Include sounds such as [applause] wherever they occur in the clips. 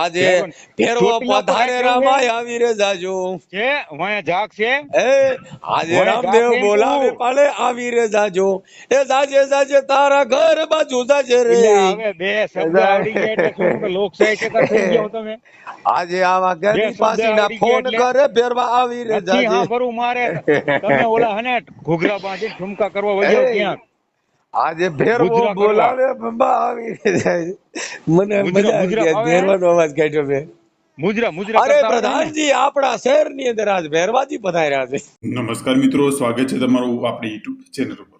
આજે ભેરવો- પધારે રામાય આવી રે જાજો. છે વાયા જાગ છે. એ આજે રામદેવ બોલાવે પાલે આવી રે જાજો. એ જાજે જાજે તારા ઘર બાજુ જાજે રે. હવે બે શબ્દ આવડી ગયા એટલે શું કે લોક સાહિત્યકાર થઈ ગયો તમે. આજે આવા ગરી પાસીના ફોન કરે ફેરવા આવી રે જાજે. હા કરું મારે. તમે ઓલા હને ઘૂઘરા બાંધી ઠુમકા કરવા વળ્યો ક્યાં આજે ભેર બોલાવે બંબા આવી જાય. મને મજા આવી ગઈ અવાજ કાઢ્યો મેં. મુજરા મુજરા અરે કરતા આવડે ને? પ્રધાનજી આપણા શહેરની અંદર આજ ભેરવાજી પધાર્યા છે. નમસ્કાર મિત્રો સ્વાગત છે તમારું આપણી યુટ્યુબ ચેનલ ઉપર.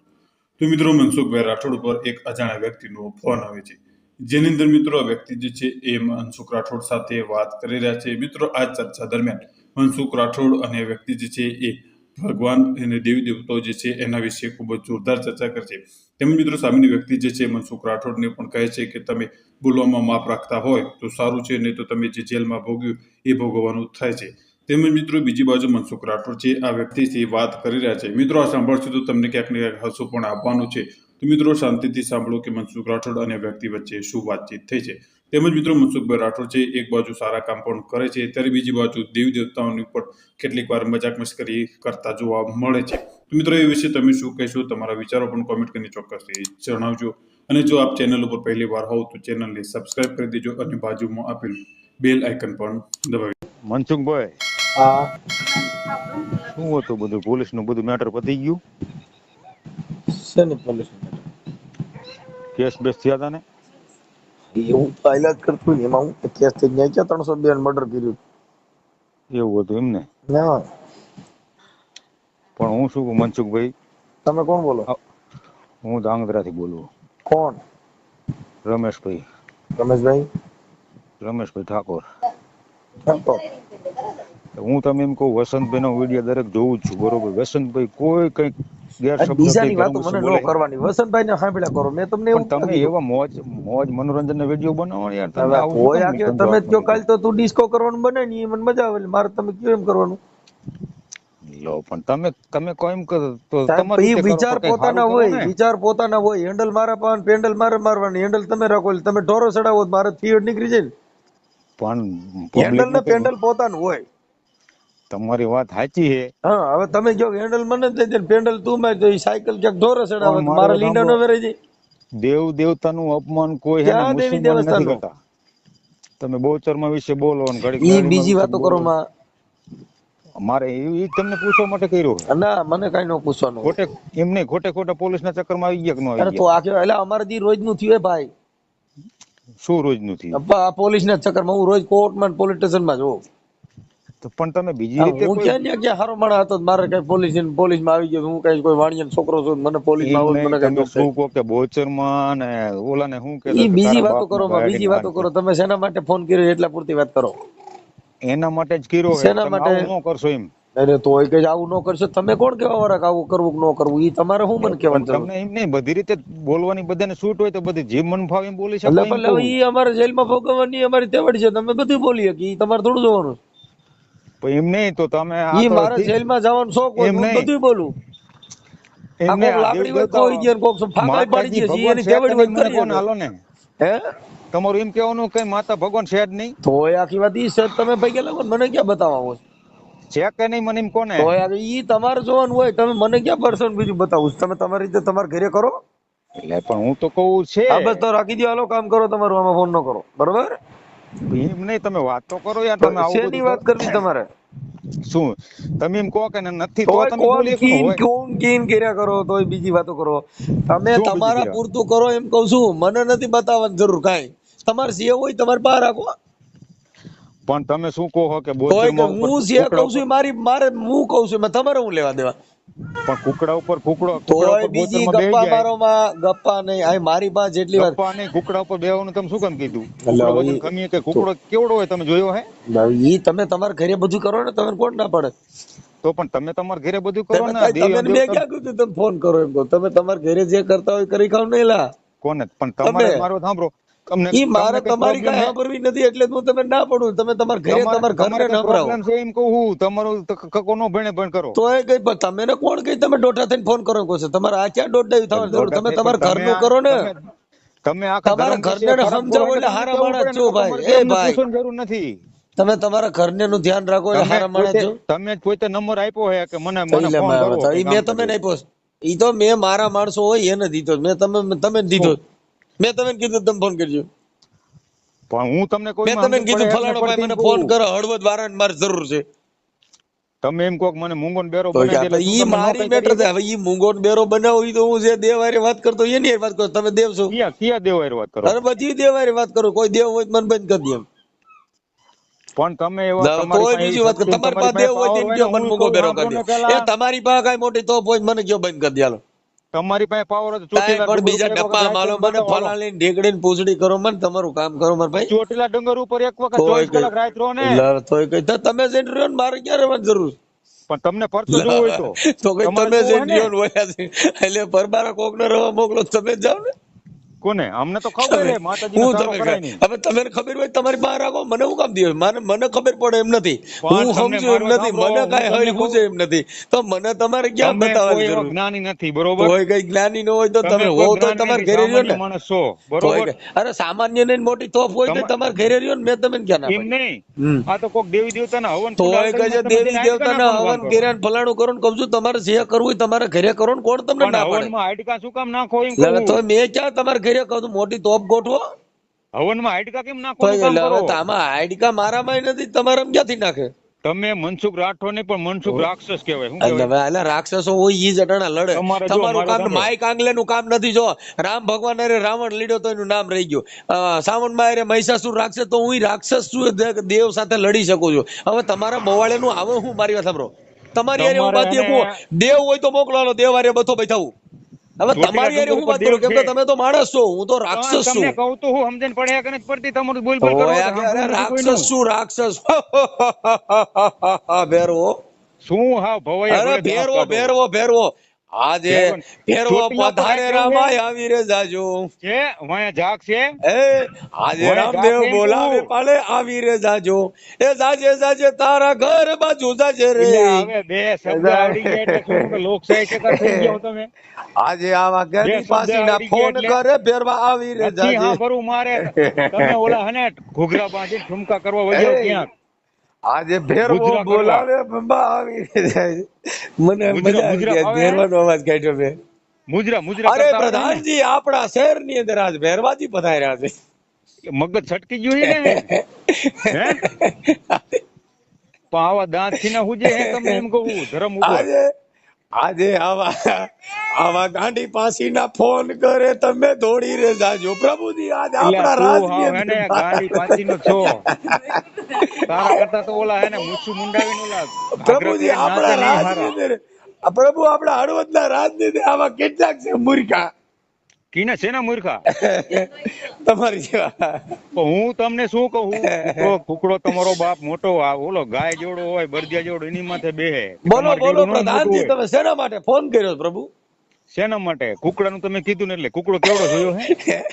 તો મિત્રો મનસુખભાઈ રાઠોડ ઉપર એક અજાણ્યા વ્યક્તિનો ફોન આવે છે. જેની અંદર મિત્રો આ વ્યક્તિ જે છે એ મનસુખ રાઠોડ સાથે વાત કરી રહ્યા છે. મિત્રો આ ચર્ચા દરમિયાન મનસુખ રાઠોડ અને વ્યક્તિ જે છે એ ભગવાન અને દેવી દેવતાઓ જે છે એના વિશે ખૂબ જ જોરદાર ચર્ચા કરે છે તેમજ મિત્રો સામેની વ્યક્તિ જે છે, મનસુખ રાઠોડને પણ કહે છે કે તમે બોલવામાં માપ રાખતા હોય તો સારું છે, નહીં તો તમે જે જેલમાં ભોગ્યું એ ભોગવવાનું થાય છે. તેમજ મિત્રો, બીજી બાજુ મનસુખ રાઠોડ છે આ વ્યક્તિથી વાત કરી રહ્યા છે. મિત્રો, આ સાંભળશો તો તમને ક્યાંક ને ક્યાંક હસવું પણ આવવાનું છે. તો મિત્રો, શાંતિથી સાંભળો કે મનસુખ રાઠોડ અને વ્યક્તિ વચ્ચે શું વાતચીત થઈ છે. તેમજ મિત્રો મનસુખભાઈ રાઠોડ છે એક બાજુ સારા કામ પણ કરે છે ત્યારે બીજી બાજુ દેવી દેવતાઓની પણ કેટલીક વાર મજાક મશ્કરી કરતા જોવા મળે છે. તો મિત્રો એ વિશે તમે શું કહેશો? તમારા વિચારો પણ કોમેન્ટ કરીને ચોક્કસથી જણાવજો. અને જો આપ ચેનલ ઉપર પહેલી વાર હોવ તો ચેનલને સબસ્ક્રાઇબ કરી દેજો અને બાજુમાં આપેલું બેલ આઇકન પણ દબાવી મનસુખભાઈ શું હતું બધું? પોલીસનું બધું મેટર પતી ગયું? શેની પોલીસ કેસ બેસ થયા હતા ને? એવું પહેલા જ કરતું ને એમાં હું કેસ થઈ ગયા ક્યાં ત્રણસો બે મર્ડર કર્યું એવું હતું એમને ના? પણ હું શું કહું મનસુખભાઈ? તમે કોણ બોલો? હું ધાંગધ્રા થી બોલું. કોણ? રમેશભાઈ. રમેશભાઈ? રમેશભાઈ ઠાકોર. હું તમે એમ કહું વસંતભાઈ નો વીડિયો દરેક જોઉં છું બરોબર? વસંતભાઈ કોઈ કંઈક બીજાની વાતો મને બોલે. કરવાની. વસંતભાઈ ને સાંભળ્યા કરો. મેં તમને એવું તમે એવા મોજ મોજ મનોરંજન ના વીડિયો બનાવો યાર. તમે કોઈ આ તમે જ કાલ તો તું ડિસ્કો કરવાનું બને ને મને મજા આવે મારે તમે કયો એમ કરવાનું? લો પણ તમે તમે કોઈ એમ કરો તો તમારી વિચાર પોતાના હોય વિચાર પોતાના હોય. હેન્ડલ મારા પાન પેન્ડલ મારે મારવાની. હેન્ડલ તમે રાખો તમે ઢોરો ચડાવો મારે થિયર નીકળી જાય પણ હેન્ડલ ને પેન્ડલ પોતાનું હોય. તમારી વાત સાચી છે. હા હવે તમે જો હેન્ડલ મને દઈ દે પેન્ડલ તું મારી ઈ સાયકલ ક્યાંક ઢોરો ચડાવે મારે લીંડા નો વેરે જાય. દેવ દેવતાનું અપમાન કોઈ હે દેવી? કરતા. તમે બહુચરમાં વિશે બોલો અને ઘડી ઈ બીજી વાતો. કરો માં મારે એ તમને પૂછવા માટે કર્યો ના મને કઈ ન પૂછવાનું. ખોટે એમ નહીં ખોટે ખોટા પોલીસ ના ચક્કરમાં આવી ગયા કે ન આવી તો ગયા? આ કેવાય એટલે અમારે દી રોજનું થયું ભાઈ. શું રોજનું થયું પોલીસ ના ચક્કરમાં હું રોજ કોર્ટમાં પોલીસ સ્ટેશનમાં જોઉં. પણ તમે બીજી રીતે હું ક્યાં ન્યા ક્યાં હારો માણસ હતો મારે કઈ પોલીસ પોલીસમાં આવી ગયો હું કઈ કોઈ વાણિયા છોકરો છું મને પોલીસમાં આવું મને કઈ શું કહો કે બોચરમાં ને ઓલા ને હું કે બીજી વાતો કરો બીજી વાતો કરો. તમે શેના માટે ફોન કર્યો એટલા પૂરતી વાત કરો. એના માટે જ કર્યો શેના માટે? આવું કરશો એમ. અરે તો એ કઈ આવું ન કરશો તમે કોણ કેવા વાળા આવું કરવું કે ન કરવું? એ તમારે શું મને કહેવાનું તમને એમ નહીં બધી રીતે બોલવાની બધાને છૂટ હોય તો બધી જે મન ફાવે એમ બોલી શકે એટલે એ અમારે જેલમાં ભોગવવાની અમારી તેવડ છે. તમે બધું બોલીએ કે તમારે થોડું જોવાનું એમ નહીં તો તમે ઈ મારે જેલમાં જવાનો શોખ હોય હું બધું બોલું. એમ આ નહીં, કોક આ લાકડી હોય કોઈ દે કોક ફાંકાઈ પાડી દે એની ભગવાન હોય કે નહીં, મને કરી કોણ હાલો ને? હે? તમારું એમ કહેવાનું કે માતા ભગવાન છે જ નહીં? તો આખી વાત ઈ છે તમે ભાઈ મને ક્યાં બતાવવા છે કે નહીં મને એમ કોને? તો ઈ તમારે જોવાનું હોય તમે મને ક્યાં પર્સન બીજું બતાવું? તમે તમારી રીતે તમારા ઘરે કરો? એટલે પણ હું તો કહું છે. બસ તો રાખી દો હાલો કામ કરો તમારું આમાં ફોન ન કરો. બરોબર? એમ નહીં તમે વાત તો કરો યાર તમે આવું શેની વાત કરવી તમારે? શું? તમે એમ કહો કે નથી તો તમે બોલી કોણ કોણ કીન કર્યા કરો તોય બીજી વાતો કરો. તમે તમારા પૂરતું કરો એમ કહું છું મને નથી બતાવવાની જરૂર કાઈ. તમારે જે હોય તમારે બહાર રાખો પણ તમે શું કહો કે ઉપર હું જે કહું છું મારી મારે હું કહું છું તમારે હું લેવા દેવા? પણ કુકડા ઉપર કુકડો કુકડા તોય ઉપર બીજી ગપ્પા મારોમાં ગપ્પા નહીં. આ મારી પાસે જેટલી વાત ગપ્પા નહીં કુકડા ઉપર બેવાનું તમે શું કામ કીધું? એટલે વજન કમી કે કુકડો કેવડો હોય તમે જોયો હે? ઈ તમે તમારા ઘરે બધું કરો ને તમે કોણ ના પડે? તો પણ તમે તમારા ઘરે બધું કરો ને તમે મેં ક્યાં કીધું તમે ફોન કરો એમ કહો? તમે તમારા ઘરે જે કરતા હોય કરી ખાવ નહીં લા. કોને? પણ તમારે તમે- મારો સાંભળો. તમને મારે તમારી કઈ સાંભળવી નથી એટલે હું તમે ના પડું તમે તમારા ઘરે તમારા ઘરને કઈ નભરાવો. એમ કહું હું? તમારું કકો નો ભણે ભણ કરો? તો એ કઈ પણ તમે ને કોણ કઈ તમે દોઢા થઈને ફોન કરો કહો છો? તમારે આ ક્યાં દોઢ થવાની તમે તમારા ઘરનું કરો ને. તમે- તમે આખા તમારા ઘરને સમજાવો એટલે હારા માણસ છો ભાઈ. એ ભાઈ. જરૂર નથી. તમે તમારા ઘરને નું ધ્યાન રાખો એટલે હારા માણસ છો. તમે પોતે નંબર આપ્યો હે કે મને મને ફોન મારા ઈ મેં કામ તમે કરીએ. આપ્યો. ઈ તો મેં મારા માણસો હોય એને દીધો. મેં તમે તમે દીધો. મેં તમે કીધું તમે ફોન કરજો. પણ હું તમને કોઈ મેં તમે કીધું ફલાણો ભાઈ મને ફોન કરો હળવદ વાળાને મારે જરૂર છે. તમે એમ કોક મને મૂંગોન બેરો બનાવી ઈ તમે મારી મેટર છે. હવે ઈ મૂંગો બેરો બનાવો ઈ તો હું જે દેવ હારે વાત કરતો એની નહીં વાત કરો. તમે દેવ છો કિયા કિયા દેવ વાત કરો? અરે બધી દેવ હારે વાત કરો. કોઈ દેવ હોય મન બંધ કરી દે એમ. પણ તમે એવા તમારી પાસે બીજી વાત કરો. તમારી પાસે દેવ હોય તો એમ power કયો હોય મને મૂંગો બેરો કરી દે. એ તમારી પાસે કઈ મોટી તોપ હોય મને કયો બંધ કરી દે હાલો. તમારી પાસે પાવર હતો ચોટીલા પણ બીજા એક માલો મને રાત લઈને ઢેકડીને પૂછડી કરો મને તમારું કામ કરો મારા ભાઈ. ચોટીલા ડુંગર ઉપર એક વખત તોય ચોવીસ કઈ- કલાક રાત રહો ને તોય કઈ તમે જઈને રહ્યો ને મારે ક્યારે રહેવાની જરૂર? પણ તમને પરચો જોવો હોય તો. તો કઈ તમે જઈને. રહ્યો ને. એટલે પરબારા કોક ને રવા મોકલો તમે જાવ ને. કોને? અમને તો ખબર હું તમે હવે તમને ખબર હોય તમારી બહાર રાખો મને હું કામ દીધું મને મને ખબર પડે એમ નથી. હું સમજુ એમ નથી. મને કાંઈ હું તમને પૂછે એમ નથી. તો મને તમારે ક્યાં બતાવવાની જરૂર? જ્ઞાની નથી બરોબર? કોઈ કઈ જ્ઞાની ન હોય તો તમે હો તો તમારે ઘરે રહ્યો ને. માણસ છો બરોબર? અરે સામાન્ય ને મોટી તોફ હોય તો તમારે ઘરે રહ્યો ને મેં તમને ક્યાં ના એમ નહીં. આ તો કોક દેવી દેવતાના હવન તો કહે છે દેવી દેવતાના હવન કર્યા ફલાણું કરો ને કહું છું તમારે જે કરવું હોય તમારે ઘરે કરો ને કોણ તમને ના પાડે? હવનમાં હાડકા શું કામ નાખો એમ તો મેં ક્યાં તમારે ઘરે કહું મોટી તોપ ગોઠવો? હવનમાં હાડકા કેમ નાખો હવે કરો? તો આમાં હાડકા મારામાંય નથી તમારે ક્યાંથી નાખે? તમે મનસુખ રાઠોડ ને પણ મનસુખ રાક્ષસ કહેવાય એટલે રાક્ષસો હોય ઈ જ અટાણા લડે. તમારું કામ. માઈક આંગલે નું કામ નથી જો. રામ ભગવાન અરે રાવણ લીડ્યો તો એનું નામ રહી ગયું. સાવણમાં અરે મહિષાસુર રાક્ષસ તો હું રાક્ષસ છું દેવ સાથે લડી શકું છું. હવે તમારા મોવાળે નું આવે હું મારી વાત સાંભળો. તમારી અરે હું દેવ હોય તો મોકલો હાલો દેવ અરે બધો બેઠાવું હવે તમારી યાર હું વાત કરું કેમ કે તમે તો માણસ છો હું તો રાક્ષસ છું તમને કહું તો હું સમજણ પડે કે નથી પડતી તમારું બોલ બોલ કરો અરે. રાક્ષસ છું રાક્ષસ ભેરવો શું હા ભવાઈ અરે ભેરવો ભેરવો ભેરવો આજે પર પધારે રામાય આવી રે જાજો. છે વાયા જાગ છે? એ આજે રામદેવ બોલાવે પાલે આવી રે જાજો. એ જાજે જાજે તારા ઘર બાજુ જાજે રે. હવે બે શબ્દ આવડી ગયા એટલે શું કે લોક થઈ ગયો તમે? આજે આવા ગરી પાસીના ફોન કરે ફેરવા આવી રે જાજે. હા મારે. તમે ઓલા હને ઘૂઘરા બાંધી ઠુમકા કરવા વજાવ એ, ક્યાંક? આજે ભેરવો બોલાવે બંબા આવી જાય. મને મજા આવી ગયા ભેરવાનો અવાજ કાઢ્યો મેં. મુજરા મુજરા અરે ને? પ્રધાનજી આપણા શહેરની અંદર આજ ભેરવાજી પધાર્યા છે. મગજ છટકી ગયું છે ને પણ [laughs] આવા દાંતથી ના હુજે હે તમને એમ કહું ધરમ ઉપર આજે આવા આવા ગાંડી પાસીના ફોન કરે તમે દોડી રે જાજો. પ્રભુજી આજ આપણા રાજ ને ગાડી છો. તારા કરતા તો ઓલા હે ને મૂછું મુંડાવીને ઓલા પ્રભુજી આપણા રાજ પ્રભુ આપણા હળવદના રાજની અંદર આવા કેટલાક છે મૂર્ખા. કીના છે મૂર્ખા? [laughs] તમારી જેવા. હું તમને શું કહું? [laughs] કુકડો કુકડો તમારો બાપ મોટો આ ઓલો ગાય જોડો હોય બળદિયા જોડો એની માથે બેહે. બોલો બોલો પ્રધાનજી તમે શેના માટે ફોન કર્યો પ્રભુ? શેના માટે? કુકડાનું તમે કીધું ને એટલે કુકડો કેવડો જોયો હે? [laughs]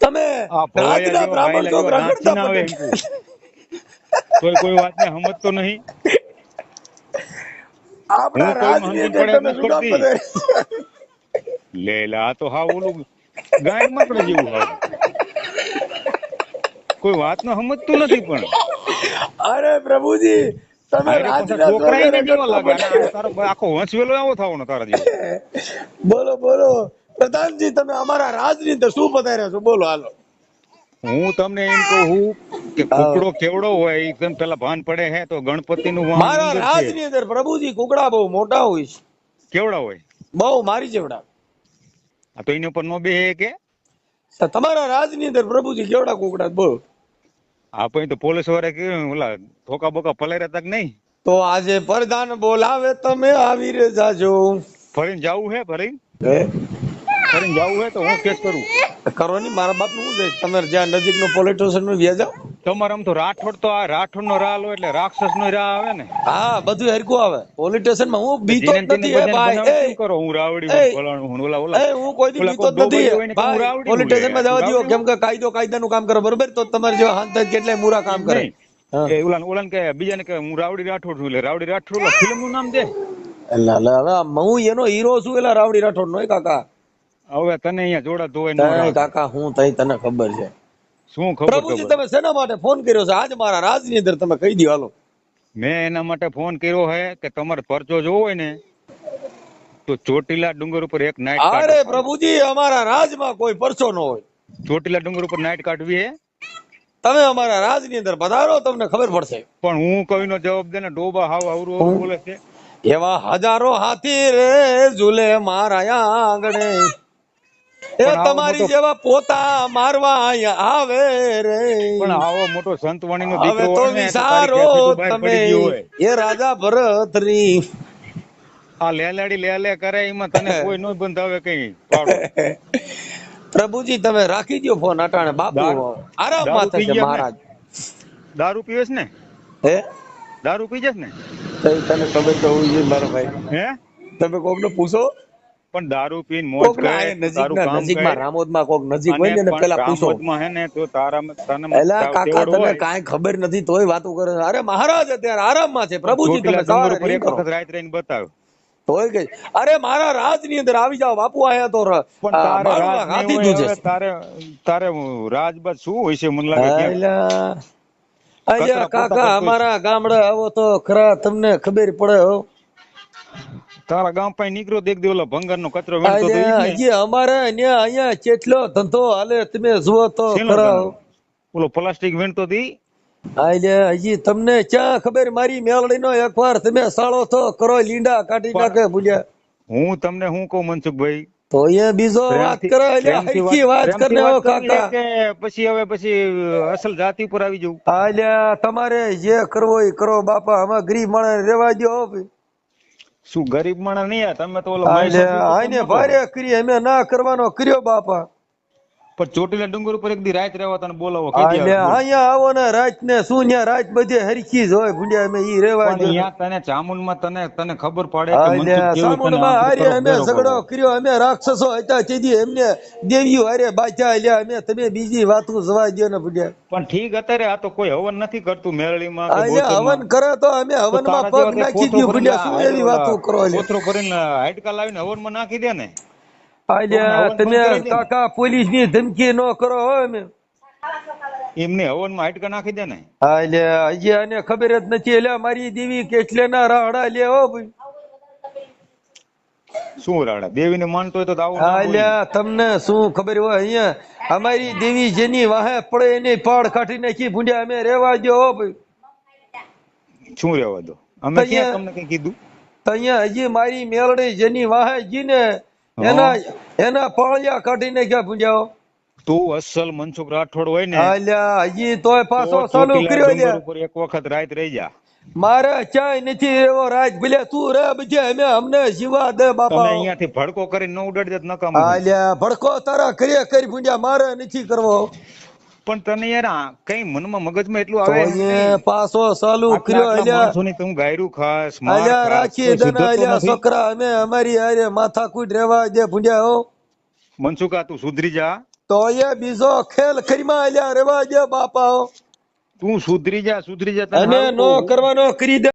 તમે રાજના બ્રાહ્મણ ગાયલા છો જેવા નાચીને રખડતા આવે પટેલ. એમ કહું. કોઈ વાતને સમજતો નહીં. આપણા કોઈ રાજની અંદર તમે શું કામ નથી. પધાર્યા? લે લે આ તો હા ઓલું ગાય માત્ર જેવું હાવ કોઈ વાત નો સમજતું નથી પણ. અરે પ્રભુજી તમે અરે પાછા રાજના છોકરાય ને જોડે કેવા લાગે? રખડતા અને આ તારો આખો વંશવેલો આવો થવાનો તારા બોલો બોલો. પ્રધાનજી તમે અમારા રાજની અંદર શું પધાર્યા છો? બોલો હાલો. હું તમને એમ કહું કે કુકડો કેવડો હોય એકદમ પેલા ભાન પડે હે તો ગણપતિ નું મારા રાજની અંદર પ્રભુજી કુકડા બહુ મોટા હોય છે. કેવડા હોય? બહુ મારી જેવડા તો એની ઉપર નો બે કે? તમારા રાજની અંદર પ્રભુજી કેવડા કુકડા બહુ બોલો આપણે તો પોલીસવાળા કે ઓલા ધોકા બોકા પલાર્યા તક નહીં? તો આજે પ્રધાન બોલાવે તમે આવી રે જાજો. ફરીને જાવું હે ફરીને? હે? ફરીને જાવું હે તો હું કેસ કરું? કરો ની મારા બાપનું શું છે? તમે જ્યાં નજીકનું પોલીસ સ્ટેશનનું વ્યા જાઓ. તમારે આમ તો રાઠોડ તો આ રાઠોડ નો રાહ લો એટલે રાક્ષસ નો રાહ આવે ને. હા બધું હરકું આવે. પોલીસ સ્ટેશનમાં હું બીતો નથી એ ભાઈ એ, કરો હું રાવડી હું ઓલા ઓલા. એ, હું કોઈ દી બીતો નથી ને કે ભાઈ પોલીસ સ્ટેશનમાં જવા દો કેમ કે કાયદો કાયદાનું કામ કરો બરોબર? તો તમારે જો હાથ કેટલાય મૂરા કામ કરે. એ ઓલા ઓલા કે બીજાને કે હું રાવડી રાઠોડ છું એટલે રાવડી રાઠોડ ફિલ્મનું નામ દે. એટલે એટલે હવે હું એનો હીરો છું એલા રાવડી રાઠોડ નો કાકા. હવે તને અહીંયા જોડા ધોવાય ન કાકા હું તઈ તને ખબર છે. શું ખબર પ્રભુજી તમે શેના માટે ફોન કર્યો છે? આજ મારા રાજની અંદર તમે કહી દો હાલો. મેં એના માટે ફોન કર્યો હે કે તમારે પરચો જોવો હોય ને તો ચોટીલા ડુંગર ઉપર એક નાઈટ અરે પ્રભુજી અમારા રાજમાં કોઈ પરચો ન હોય. ચોટીલા ડુંગર ઉપર નાઈટ કાઢવી હે? તમે અમારા રાજની અંદર પધારો તમને ખબર પડશે. પણ હું કવિનો જવાબ દે ને ડોબા હાવ આવરો આવરું બોલે છે. એવા હજારો હાથી રે ઝૂલે મારા આંગણે. એ તમારી જેવા પોતા મારવા અહીંયા આવે રે. પણ આવો મોટો સંતવાણીનો નો દીકરો તો ને વિચારો તમે એ રાજા ભરતરી. આ લેલાડી લે લે કરે એમાં તને કોઈ નો બંધાવે કઈ. [laughs] પ્રભુજી તમે રાખી દો ફોન અટાણે. બાપુ આરામ આરામમાં થશે મહારાજ. દારૂ પીવેશ ને? હે? દારૂ પી ને? તને ખબર તો હોવી જોઈએ મારો ભાઈ. હે? તમે કોકને પૂછો? પણ દારૂ પીને મોજ કરે તારું કામ કરે. રામોદમાં કોક નજીક હોય ને પેલા પૂછો. રામોદમાં હે ને તો તારા તને એલા કાકા તને કાઈ ખબર નથી તોય વાતો કરે અરે મહારાજ અત્યારે આરામમાં છે પ્રભુજી તમે સવારે ઉપર એક વખત રાત રહીને બતાવ તોય કે અરે મારા રાજની અંદર આવી જાવ બાપુ આયા તો પણ તારે રાજ હાથી નહીં તારે તારે રાજ બસ શું હોય છે મને લાગે કે કાકા અમારા ગામડા આવો તો ખરા તમને ખબર પડે હો. તારા ગામ પાસે નીકળ્યો દેખ દે ઓલા ભંગાર નો કચરો વેણતો તો ઈ ને. અમારે અહીંયા અહીંયા કેટલો ધંધો હાલે તમે જુઓ તો? ઓલો પ્લાસ્ટિક વેણતો હતી ઈ? હજી તમને ક્યાં ખબર મારી મેલડીનો એકવાર તમે સાળો તો કરો લીંડા કાઢી નાખે ભૂલ્યા હું તમને હું કહું મનસુખભાઈ તો એ બીજો વાત કરો એટલે હરખી વાત કરને હો કાકા પછી હવે પછી અસલ જાતિ ઉપર આવી જવું આલે તમારે જે કરવો એ કરો બાપા આમાં ગરીબ માણસ રેવા દો ભઈ. શું ગરીબ માણસ નહીં આ? તમે તો ઓલો. ભારે કરી અમે ના કરવાનો કર્યો બાપા પણ ચોટીલા ડુંગર ઉપર એક દી રાત રહેવા તને બોલાવો. અહીંયા આવો ને રાત ને શું ન્યા રાત બધી હરખી જ હોય ભૂંડ્યા અમે ઈ રહેવા અહીંયા તને ચામુંડમાં તને તને ખબર પડે કે સામુંડમાં આમ હારે અમે ઝઘડો કર્યો અમે રાક્ષસો હતા તેથી એમને દેવીઓ હારે બાચ્યા લ્યા અમે તમે બીજી વાતો જવા દો ને ભૂંડ્યા. પણ ઠીક અત્યારે આ તો કોઈ હવન નથી કરતું મેરળીમાં માં અલ્યા હવન કરે તો અમે હવનમાં પગ નાખી દઉં ભૂંડ્યા શું એવી વાતો કરો અલ્યા કરીને હાડકા લાવીને હવનમાં નાખી દે ને? અલ્યા હવન તમે. કાકા પોલીસની. ધમકી ન કરો હો અમે એમને હવનમાં હાડકા નાખી દે ને. અલ્યા હજી આને ખબર જ નથી. એટલે મારી દેવી કેટલે ના રાહડા લે હો ભાઈ. શું રાડા દેવીને માનતો હોય તો દાવો અલ્યા તમને શું ખબર હોય અહીંયા? અમારી દેવી જેની વાહે પડે એની પાડ કાઢી નાખી ભૂંડ્યા અમે રેવા દો હો ભાઈ. શું રેવા દો અમે ક્યાં તમને કઈ કીધું? તો અહીંયા હજી મારી મેલડી જેની વાહે જીને એના એના પાળિયા કાઢી નાખ્યા ભૂંડ્યા તું અસલ મનસુખ રાઠોડ હોય ને અલ્યા હજી તોય પાછો ચાલુ કર્યો છે. ઉપર એક વખત રાત રહી જા. મારે ચાય નથી એવો રાજ ભલે તું રે બજે અમે અમને જીવા દે તમે બાપા અહીંયાથી ભડકો કરીને ન ઉડાડી દેત કામ અલ્યા ભડકો તારા કરીએ કરી ભૂંડ્યા મારે નથી કરવો. પણ તને યાર કઈ મનમાં મગજમાં એટલું આવે પાછો ચાલુ કર્યો અલ્યા. તું ગાયરું ખાસ અલ્યા રાખી દને અલ્યા છોકરા અમે અમારી આરે માથા કુટ રેવા દે ભૂંડ્યા હો. મનસુકા તું સુધરી જા. તો એ બીજો ખેલ કરીમાં અલ્યા રેવા દે બાપા હો. તું સુધરી જા સુધરી જા તને અને નો કરવાનો કરી દે.